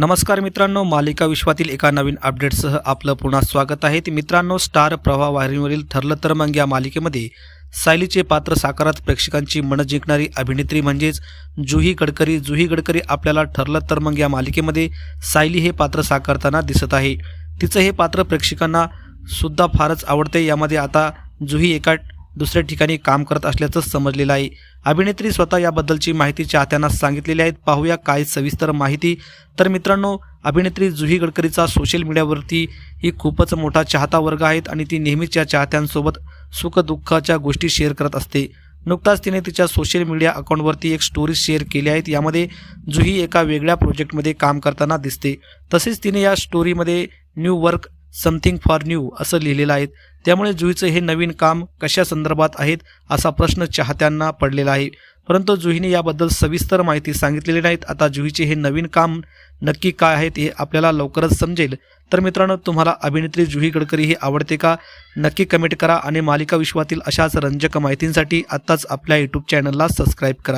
नमस्कार मित्रांनो मालिका विश्वातील एका नवीन अपडेटसह आपलं पुन्हा स्वागत आहे. ते मित्रांनो स्टार प्रवाह वाहिनीवरील ठरलं तर मग या मालिकेमध्ये सायलीचे पात्र साकारात प्रेक्षकांची मनं जिंकणारी अभिनेत्री म्हणजेच जुही गडकरी जुही गडकरी आपल्याला ठरलं तर मग या मालिकेमध्ये सायली हे पात्र साकारताना दिसत आहे. तिचं हे पात्र प्रेक्षकांना सुद्धा फारच आवडते. यामध्ये आता जुही एका दुसऱ्या ठिकाणी काम करत असल्याचं समजलेलं आहे. अभिनेत्री स्वतः याबद्दलची माहिती चाहत्यांना सांगितलेली आहेत. पाहूया काय सविस्तर माहिती. तर मित्रांनो अभिनेत्री जुही गडकरीचा सोशल मीडियावरती ही खूपच मोठा चाहता वर्ग आहेत आणि ती नेहमीच या चाहत्यांसोबत सुखदुःखाच्या गोष्टी शेअर करत असते. नुकताच तिने तिच्या सोशल मीडिया अकाउंटवरती एक स्टोरी शेअर केली आहेत. यामध्ये जुही एका वेगळ्या प्रोजेक्टमध्ये काम करताना दिसते. तसेच तिने या स्टोरीमध्ये new work something for new असं लिहिलेलं आहे. त्यामुळे जुहीचं हे नवीन काम कशा संदर्भात आहेत असा प्रश्न चाहत्यांना पडलेला आहे. परंतु जुहीने याबद्दल सविस्तर माहिती सांगितलेली नाहीत. आता जुहीचे हे नवीन काम नक्की काय आहेत हे आपल्याला लवकरच समजेल. तर मित्रांनो तुम्हाला अभिनेत्री जुही गडकरी ही आवडते का? नक्की कमेंट करा आणि मालिका विश्वातील अशाच रंजक माहितींसाठी आत्ताच आपल्या यूट्यूब चॅनलला सबस्क्राईब करा.